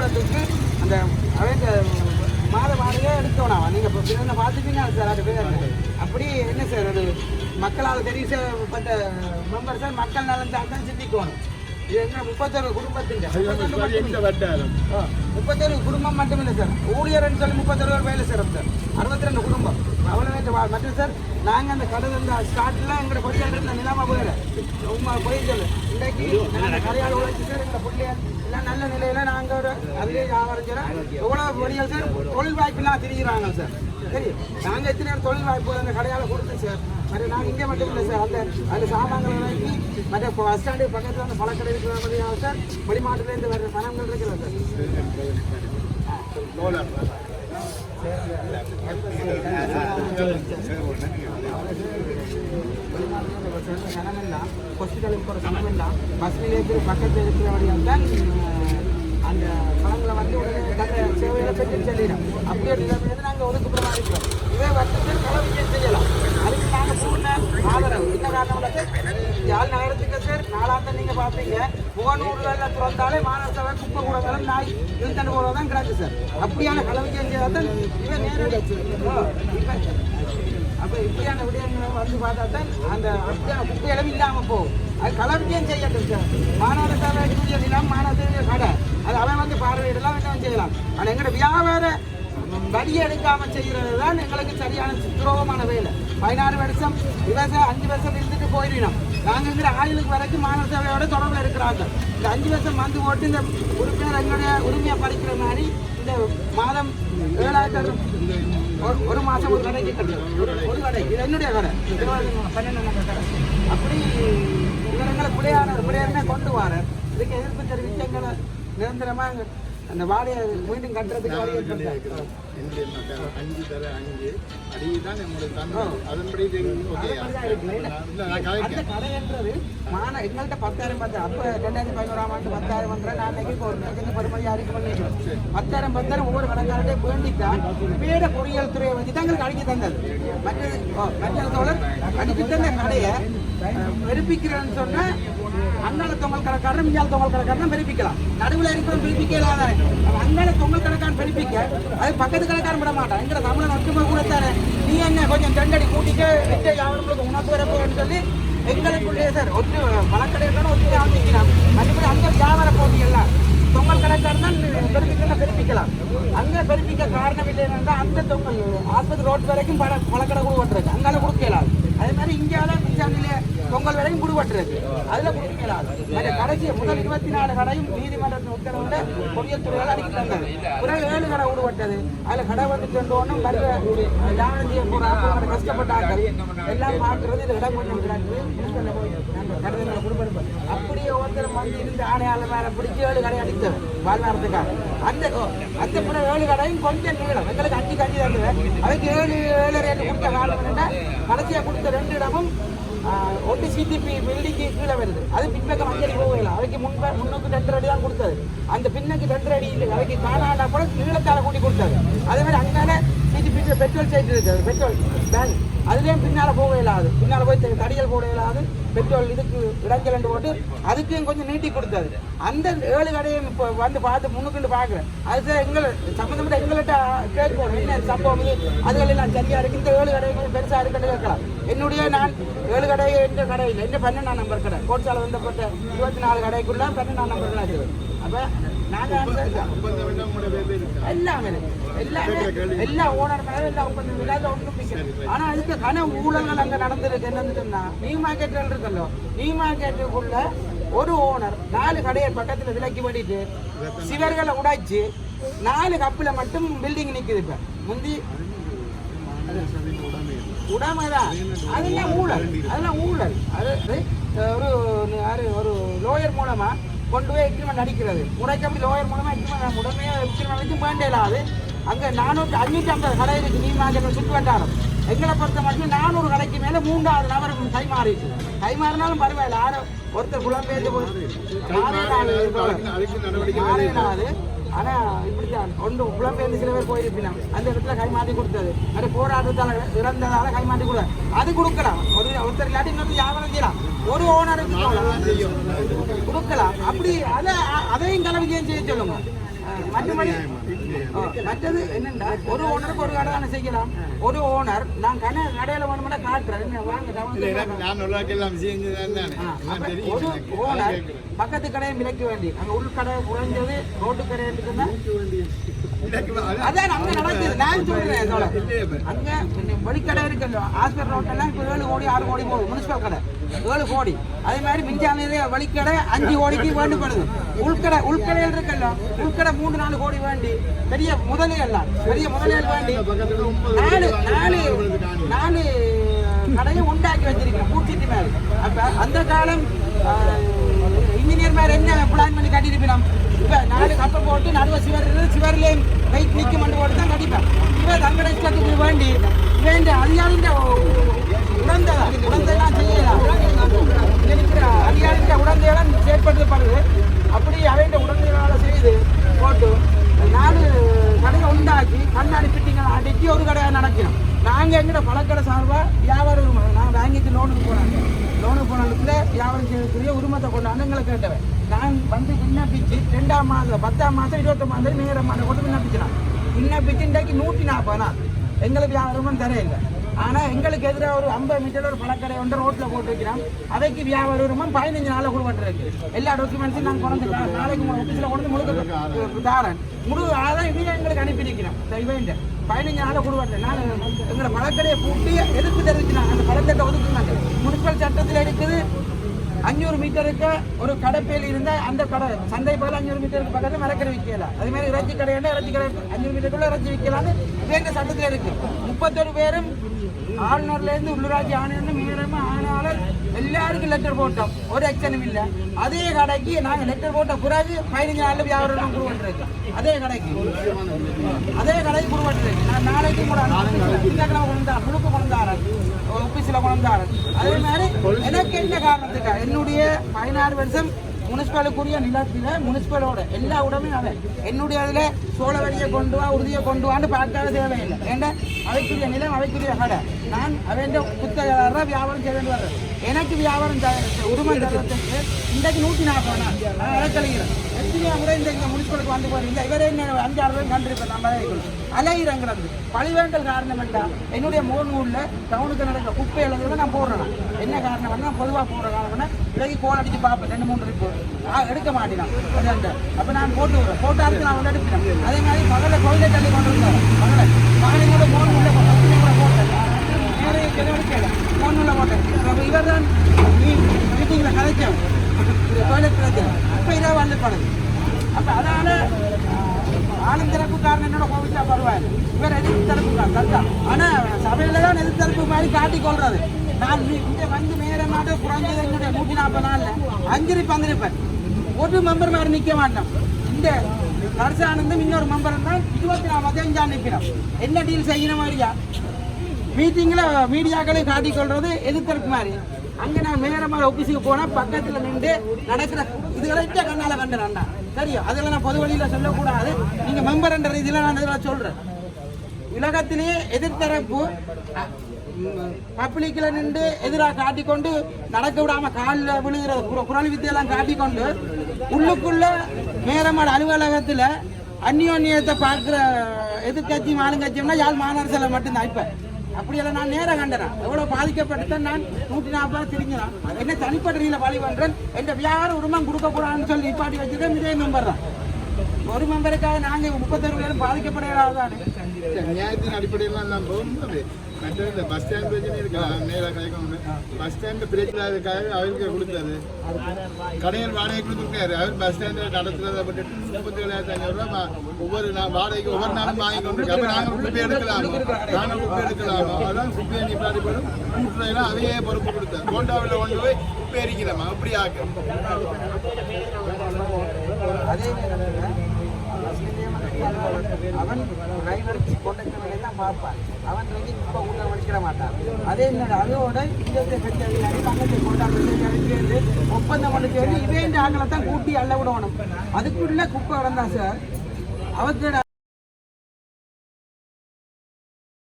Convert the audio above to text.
சம்பளத்துக்கு அந்த அதே மாத வாடகை எடுக்கணும் நீங்கள் இப்போ பிறந்த பார்த்துப்பீங்க சார் அது பேர் அப்படி என்ன சார் அது? மக்களால் தெரிவு செய்யப்பட்ட மெம்பர் சார் மக்கள் நலன் தான் சிந்திக்கணும். முப்பத்தொரு குடும்பத்தின் முப்பத்தொரு குடும்பம் மட்டும் இல்லை. சார். ஊழியர்னு சொல்லி முப்பத்தொரு பேர் வேலை செய்கிறோம் சார். அறுபத்தி ரெண்டு குடும்பம். அவ்வளோ மட்டும் சார். நாங்கள் அந்த கடை இந்த ஸ்டார்ட்ல எங்களோட கொடியால் இருந்த நிலைமை போயிட உண்மை போய் சொல்லு. இன்றைக்கு நாங்கள் கரையால் உழைச்சி சார் எங்களை பிள்ளையார் எல்லாம் நல்ல நிலையில நாங்கள் ஒரு அதிலே வியாபாரம் செய்கிறோம் எவ்வளோ பொடியால் சார் தொழில் திரிகிறாங்க சார். சரி நாங்கள் எத்தனை தொழில் வாய்ப்பு அந்த கடையால் கொடுத்தோம் சார். மற்ற நாங்கள் இங்கே மட்டும் இல்லை சார் அந்த அந்த சாமான்களை வாங்கி மற்ற பஸ் ஸ்டாண்டு பக்கத்தில் அந்த பழக்கடை இருக்கிற மாதிரி சார். வெளிமாட்டிலேருந்து வர்ற பணங்கள் இருக்கிறது சார். தோழர் சனமெல்லாம் ஹாஸ்பிட்டலுக்கு போகிற சனமெல்லாம் பஸ் பக்கத்தில் இருக்கிறபடியால் தான் அந்த பணங்களை வந்து உடனே நல்ல சேவையில் பெற்று செல்லிடும் அப்படியே நிலைமையில நாங்கள் ஒதுக்குப்புறமா இருக்கிறோம் இதே வருஷத்தில் கலவையும் செய்யலாம். அதுக்கு நாங்கள் பூர்ண ஆதரவு. என்ன காரணம் யாழ் நகரத்துக்கு சார் தான் நீங்கள் பார்ப்பீங்க. முகநூறுல திறந்தாலே மாநகர சபை குப்பை கூட வேலை நாய் இருந்தண்டு கூட தான் கிடக்கு சார். அப்படியான கலவையும் செய்தால் தான் இவன் நேரடி அப்போ இப்படியான விடயங்களை வந்து பார்த்தா தான் அந்த அப்படியான குப்பையிடம் இல்லாமல் போகும். அது கலர்ச்சியும் செய்யட்டும் சார். மாநகர சபை நிலம் மாநகர கடை அது அவன் வந்து பார்வையிடலாம் என்ன செய்யலாம். ஆனால் எங்களோட வியாபார வடியை எடுக்காம செய்கிறது தான் எங்களுக்கு சரியான துரோகமான வேலை. பதினாறு வருஷம் விவசாயம் அஞ்சு வருஷம் இருந்துட்டு போயிடணும். நாங்கள் இருக்கிற ஆயுளுக்கு வரைக்கும் மாநில சபையோட தொடர்பில் இருக்கிறாங்க. இந்த அஞ்சு வருஷம் வந்து போட்டு இந்த உறுப்பினர் எங்களுடைய உரிமையை படிக்கிற மாதிரி இந்த மாதம் ஏழாயிரத்தி ஒரு ஒரு மாதம் ஒரு கடைக்கு கட்டணும் ஒரு ஒரு கடை. இது என்னுடைய கடை. பன்னெண்டு கடை. அப்படி இவரங்களை புடையானர் புடையாருமே கொண்டு வாரர் இதுக்கு எதிர்ப்பு தெரிவித்து எங்களை நிரந்தரமாக அந்த வாடையை மீண்டும் கட்டுறதுக்கு வழி மக்கள் அஞ்சு தர அஞ்சு. அடிதான் நம்மளுடைய தந்தை அதன்படி அந்த கடைன்றது மான எங்கள்கிட்ட பத்தாயிரம் பத்து அப்போ ரெண்டாயிரத்தி பதினோராம் ஆண்டு பத்தாயிரம் பண்ற நான் இன்னைக்கு ஒரு மிகச்சின்ன பெருமையாக அறிக்கை பண்ணிக்கிறோம் பத்தாயிரம் பத்தாயிரம் ஒவ்வொரு கடைக்காரர்கிட்ட வேண்டித்தான் வேட பொறியியல் துறையை வச்சு தான் எங்களுக்கு அடிக்க தந்தது. மற்ற மற்ற தோழர் அடிக்க தந்த கடையை வெறுப்பிக்கிறேன்னு சொன்னா அங்கால தொங்கல் கடைக்காரன் மிஞ்சால் தொங்கல் கடைக்காரன் பெருப்பிக்கலாம். நடுவில் இருக்கிற வெறுப்பிக்கலாம் தானே அண்ணால தொங்கல் கடைக்காரன் பெருப்பிக்க அது பக்கத்து கடைக்காரன் விட மாட்டான் எங்கிற தமிழன் ஒற்றுமை கூட தானே நீ என்ன கொஞ்சம் ரெண்டடி கூட்டிக்க வெட்ட யாவர்களுக்கு உனக்கு வரப்போன்னு சொல்லி எங்களுக்குள்ளே சார் ஒற்று வழக்கடையில் ஒற்று ஆரம்பிக்கலாம் மற்றபடி அந்த வியாபார போட்டி எல்லாம் தொங்கல் கடைக்காரன் தான் பெருப்பிக்கலாம் பெருப்பிக்கலாம் அங்கே பெருப்பிக்க காரணம் இல்லை என்னன்னா அந்த தொங்கல் ஆஸ்பத்திரி ரோட் வரைக்கும் பல பழக்கடை கூட ஓட்டுறது அங்கால கொடுக்கலாம் அதே மாதிரி இந்தியாவில மிச்சாண்டிலே பொங்கல் விலையும் குடுபட்டுருக்கு அதுல கொடுக்கலாம் கடைசி முதல் இருபத்தி நாலு கடையும் நீதிமன்றத்தின் உத்தரவுல பொறியியல் துறையால் அடிக்க தந்தது பிறகு ஏழு கடை விடுபட்டது அதுல கடை வந்து சென்றோன்னும் வருக செய்ய போற ஆட்கள் கஷ்டப்பட்டார்கள். எல்லாம் பார்க்கறது இது இடம் கொஞ்சம் கிடக்குது குடும்பம் அப்படியே ஒருத்தர் வந்து இருந்து ஆணையாளர் மேல பிடிச்சி ஏழு கடை அடித்தது. வாழ்வாரத்துக்காக அந்த அந்த பிறகு ஏழு கடையும் கொஞ்சம் நீளம். எங்களுக்கு அஞ்சு கஞ்சி தந்தது. அதுக்கு ஏழு ஏழு ரேட்டு கொடுத்த காலம் என்னன்னா கடைசியாக கொடுத்த ரெண்டு இடமும் ஓட்டு சீட்டு சிடிபி பில்டிங்கு கீழே வருது. அது பின்பக்கம் அஞ்சடி போகல. அதுக்கு முன்ப முன்னுக்கு ரெண்டு அடி தான் கொடுத்தது. அந்த பின்னுக்கு ரெண்டு அடி இல்லை. அதுக்கு காலாண்டா கூட நீளத்தால கூட்டி கொடுத்தாரு அதே மாதிரி அங்கால வீட்டில் பெட்ரோல் சைட் இருக்குது. பெட்ரோல் பேங்க் அதுலேயும் பின்னால் போக இயலாது. பின்னால் போய் த- தடிகள் போட இயலாது. பெட்ரோல் இதுக்கு இடஞ்சலண்டு போட்டு அதுக்கும் கொஞ்சம் நீட்டி கொடுத்தது. அந்த ஏழு கடையும் இப்போ வந்து பார்த்து முன்னுக்குண்டு பார்க்குறேன். அது எங்களை சம்மந்தப்பட்ட எங்கள்கிட்ட கேட்கணும் என்ன சம்பவம் அதுகளெல்லாம் சரியாக எல்லாம் இந்த ஏழு கடை கொஞ்சம் பெருசாக இருக்குன்னு கேட்கலாம். என்னுடைய நான் ஏழு கடை எந்த கடையில் என்ன பன்னெண்டாம் நம்பர் கடை. கோட்சாலை வந்தப்பட்ட இருபத்தி நாலு கடைக்குள்ளே பன்னெண்டாம் நம்பர் கடை இருக்குது அப்போ நாங்கள் ஒப்பந்தம் எல்லாமே எல்லாமே எல்லா ஓனர் மேலே எல்லா ஒப்பந்தம் இல்லாத ஒன்றும் ஆனால் அதுக்கு கன ஊழல்கள் அங்கே நடந்திருக்கு என்னன்னு சொன்னா நியூ மார்க்கெட்கள் இருக்கல்லோ நியூ மார்க்கெட்டுக்குள்ள ஒரு ஓனர் நாலு கடையை பக்கத்தில் விலைக்கு பண்ணிட்டு சிவர்களை உடைச்சு நாலு கப்பில் மட்டும் பில்டிங் நிக்குது இப்போ முந்தி சபையின் உடமை அதெல்லாம் ஊழல். அதெல்லாம் ஊழல். அது அது ஒரு யாரு ஒரு லோயர் மூலமாக கொண்டு போய் எக்ரிமெண்ட் அடிக்கிறது. முறைக்கப்படி லோயர் மூலமா எக்ரிமெண்ட் உடனே எக்ரிமெண்ட் அடிச்சு வேண்டியலாது அங்க நானூற்றி அஞ்சூற்றி ஐம்பது கடை இருக்கு. நீ மார்க்கெட் சுற்று வட்டாரம் எங்களை பொறுத்த மட்டும் நானூறு கடைக்கு மேல மூன்றாவது நபர் கை மாறிட்டு கை மாறினாலும் பரவாயில்ல. யாரும் ஒருத்தர் புலம்பெயர்ந்து போய் ஆனால் நாலு அதுக்கு இப்படித்தான் ஒன்று புலம்பெயர்ந்து சில பேர் போயிருப்பினா அந்த இடத்துல கைமாற்றி கொடுத்தது. அது போராட்டத்தால் இறந்ததால் கைமாற்றி கொடுத்தாரு அது கொடுக்கலாம். ஒரு ஒருத்தர் இல்லாட்டி இன்னொரு வியாபாரம் செய்யலாம். ஒரு ஓனருக்கு கொடுக்கலாம். அப்படி அதை அதையும் கலவிஜயம் செய்ய சொல்லுங்க. மற்றபடி மற்றது என்னண்டா ஒரு ஓனருக்கு ஒரு கடை தானே செய்யலாம். ஒரு ஓனர் நான் கடை கடையில வேணுமெண்டா காட்டுறேன். ஒரு. ஓனர். பக்கத்து கடையை விலைக்கு வேண்டி அங்க உள் கடை குறைஞ்சது ரோட்டு கடை இருக்குன்னா அதான். அங்க நடக்குது. நான் சொல்றேன். அங்க வெளிக்கடை இருக்குல்ல ஹாஸ்பிட்டல் ரோட்டெல்லாம் இப்போ ஏழு கோடி ஆறு கோடி போகுது முனிசிபல் கடை. ஏழு கோடி. அதே மாதிரி மிஞ்சான வழிக்கடை அஞ்சு கோடிக்கு வேண்டுபடுது. உள்கடை உள்கடையில் இருக்குல்ல உள்கடை மூன்று நாலு கோடி வேண்டி. பெரிய முதலீடு பெரிய முதலீடு வேண்டி. நாலு நாலு நாலு கடையை உண்டாக்கி வச்சிருக்கிறேன் பூச்சிட்டு மேலே. அப்போ அந்த காலம் இன்ஜினியர் மேலே என்ன பிளான் பண்ணி கட்டியிருப்பினோம்? இப்போ நாலு கப்பை போட்டு நடுவ சிவர் இருந்து வெயிட் நிக்க மண்டு போட்டு தான் கட்டிப்பேன். இவ தங்கட இஷ்டத்துக்கு வேண்டி வேண்டி அதிகாரிന്റെ உடந்த உடந்தையெல்லாம் செய்யலாம் இங்க இருக்கிற அதிகாரிന്റെ உடந்தையெல்லாம் செயற்படுத்தப்படுது அப்படி அவன் உடந்தைகளால் செய்து போட்டு நாலு கடையை உண்டாக்கி கண்ணாடி ஃபிட்டிங்களை அடிக்கி ஒரு கடையாக நடக்கணும் நாங்கள் எங்கிட்ட பழக்கடை சார்பாக வியாபார உரிமை. நாங்கள் பேங்குக்கு லோனுக்கு போனாங்க. லோனுக்கு போனதுல வியாபாரம் செய்யக்கூடிய உரிமத்தை கொண்டாந்து எங்களை கேட்டவன். நான் வந்து விண்ணப்பிச்சு ரெண்டாம் மாதம் பத்தாம் மாதம் இருபத்தொம்பதாம் தேதி நேரம் மாதம் கொண்டு விண்ணப்பிச்சினான். விண்ணப்பிச்சு இன்றைக்கு நூற்றி நாற்பது நாள். எங்களுக்கு வியாபாரமும் தரையில்லை ஆனால் எங்களுக்கு எதிராக ஒரு ஐம்பது மீட்டர் ஒரு பழக்கடை ஒன்று ரோட்டில் போட்டு வைக்கிறோம் அதைக்கு வியாபார உரிமம் பதினஞ்சு நாளில் கொடுப்பட்டிருக்கு எல்லா டாக்குமெண்ட்ஸும் நான் கொண்டு நாளைக்கு ஆஃபீஸில் கொண்டு முழுக்க தாரேன். முழு ஆதாரம் இதையும் எங்களுக்கு அனுப்பியிருக்கிறேன் இவன் பதினஞ்சு நாளில் கொடுப்பட்டேன் நான் எங்களை பழக்கடையை பூட்டி எதிர்ப்பு தெரிவிக்கிறாங்க அந்த பழக்கத்தை ஒதுக்குனாங்க. முனிசிபல் சட்டத்தில் இருக்குது. அஞ்சூறு மீட்டருக்கு ஒரு கடைப்பேல் இருந்தால் அந்த கடை சந்தை போல அஞ்சூறு மீட்டருக்கு பக்கத்தில் மரக்கடை விற்கலாம் அதே மாதிரி இறைச்சி கடையாண்டா இறைச்சி கடை அஞ்சூறு மீட்டருக்குள்ள இறைச்சி விற்கலாம்னு வேண்ட சட்டத்தில் இருக்கு. முப்பத்தொரு பேரும் ஆளுநர்லேருந்து உள்ளூராட்சி ஆணையர்னு மீனமே ஆனாலும் எல்லாருக்கும் லெட்டர் போட்டோம். ஒரு எக்ஷனும் இல்லை. அதே கடைக்கு நாங்கள் லெட்டர் போட்ட பிறகு பதினஞ்சு நாளில் வியாபாரம் கொடுத்துருக்கு அதே கடைக்கு. அதே கடைக்கு கொடுத்துருக்கு நான் நாளைக்கு கூட திங்கக்கிழமை குழுக்க முழுக்க கொண்டாடுறேன். ஆஃபீஸில் கொண்டாடுறேன். அதே மாதிரி எனக்கு என்ன காரணத்துக்கா? என்னுடைய பதினாறு வருஷம் முனிசிபாலுக்குரிய நிலத்தில் முனிசிபலோட எல்லா உடமையும் அவன் என்னுடைய அதில் சோழ வரியை கொண்டு வா உறுதியை கொண்டு வான்னு பார்க்காத தேவையில்லை. ஏன்னா அவைக்குரிய நிலம் அவைக்குரிய கடை. நான் அவன் புத்தக வியாபாரம் செய்ய வேண்டி வர்றேன். எனக்கு வியாபாரம் உரிமை தரத்துக்கு இன்றைக்கு நூற்றி நாற்பது நான் இறக்கலைகிறேன் எத்தனையோ முறை இந்த இங்கே முனிசிபலுக்கு வந்து போறீங்க இவரே என்ன அஞ்சாறு பேர் கண்டிருப்பேன் நம்ம அலையிறங்கிறது. பழிவேண்டல் காரணம் என்ன? என்னுடைய மோன் ஊரில் டவுனுக்கு நடக்கிற குப்பை எழுதுறத நான் போடுறேன். என்ன காரணம் என்ன? பொதுவாக போடுற காரணம் விலகி கோல் அடிச்சு பார்ப்பேன். ரெண்டு மூணு ரிப்போர்ட் எடுக்க மாட்டேன் அதான் அப்போ நான் போட்டு விடுறேன். போட்டு அடுத்து நான் வந்து எடுப்பேன். அதே மாதிரி மகளை கோயிலை தள்ளி கொண்டு வந்தார். மகளை. மகனையோட மோன் உள்ள போட்டேன் நேரே கிளம்பிக்கல மோன் உள்ள போட்டேன் அப்போ இவர் தான் மீட்டிங்கில் கதைச்சோம் கோயிலுக்கு பிரச்சனை இப்போ இதாக வந்து படுது அப்போ அதனால ஆளும் தரப்புக்காரன் என்னோட கோவிச்சா பரவாயில்ல இவர் எதிர்ப்பு தரப்புக்கார் கரெக்டா ஆனால் சபையில தான் எதிர்ப்பு தரப்பு மாதிரி காட்டி கொள்றது நான் இ- இங்க வந்து நேரமாட்டு குறைஞ்சது என்னுடைய நூற்றி நாற்பது நாளில் அஞ்சிருப்பு வந்திருப்பேன் ஒரு மெம்பர் மாதிரி நிற்க மாட்டோம் இந்த கரசானந்தும் இன்னொரு மெம்பர் தான் இருபத்தி நாலு பதினஞ்சா நிற்கிறோம் என்ன டீல் செய்யணும் மாதிரியா மீட்டிங்கில் மீடியாக்களை காட்டிக்கொள்றது எதிர்த்தரப்பு மாதிரி. அங்கே நான் மேரமாக ஆஃபீஸுக்கு போனால் பக்கத்தில் நின்று நடக்கிற இதுகளை கண்ணால் கண்டுறாண்டா சரியா? அதில் நான் பொது வழியில் சொல்லக்கூடாது. நீங்கள் மெம்பர் என்ற ரீதியில் நான் இதில் சொல்கிறேன் உலகத்திலேயே எதிர்த்தரப்பு பப்ளிக்கில் நின்று எதிராக காட்டிக்கொண்டு நடக்க விடாமல் காலில் விழுகிற குர- குரல் வித்தியெல்லாம் காட்டிக்கொண்டு உள்ளுக்குள்ள மேரமாடு அலுவலகத்தில் அந்யோன்யத்தை பார்க்குற எதிர்கட்சியும் ஆளுங்கட்சியம்னா யாழ் மாநகரசில் மட்டும்தான். இப்போ அப்படியெல்லாம் நான் நேராக கண்டனேன் எவ்வளோ பாதிக்கப்பட்டுதான் நான்? நூற்றி நாற்பது திரிஞ்சினான். என்ன தனிப்பட்ட ரீதியில் பழி பண்ணுறேன் எந்த வியாபார உரிமம் கொடுக்கக்கூடாதுன்னு சொல்லி நிப்பாட்டி வச்சுருக்கேன் இதே மெம்பர் தான். ஒரு மெம்பருக்காக நாங்கள் முப்பத்தொரு பேரும் பாதிக்கப்படுகிறாதானே சரி, நியாயத்தின் அடிப்படையில் நான் மற்ற இந்த பஸ் ஸ்டாண்ட் பிரச்சனை இருக்கலாம் நேராக கிடைக்கணும் பஸ் ஸ்டாண்ட் பிரச்சனைக்காக அவருக்கு கொடுத்தாரு கடையில் வாடகை கொடுத்துருக்காரு அவர் பஸ் ஸ்டாண்டில் நடத்துறதை பட்டு முப்பத்தி ஏழாயிரத்தி ஐநூறுரூவா ஒவ்வொரு நாள் வாடகைக்கு ஒவ்வொரு நாளும் வாங்கி கொண்டு அப்போ நாங்கள் குப்பை எடுக்கலாமோ? நாங்கள் குப்பை எடுக்கலாமோ? அதான் குப்பையை நிப்பாட்டி போடும் கூட்டுறையெல்லாம் அவையே பொறுப்பு கொடுத்தார். கோண்டாவில் கொண்டு போய் குப்பை எரிக்கலாமா அப்படி ஆக்கு அதே அவன் டிரைவருக்கு கொண்டக்டர் எல்லாம் பார்ப்பான். அவன் வந்து இப்போ உள்ள வலிக்கிற மாட்டான். அதே அதோட இந்த பெற்ற அதிகாரி கொண்டாந்து ஒப்பந்தம் பண்ணி சேர்ந்து இந்த ஆக்களை தான் கூட்டி அள்ள விடணும் அதுக்குள்ள குப்பை கிடந்தா சார். அவர்கிட்ட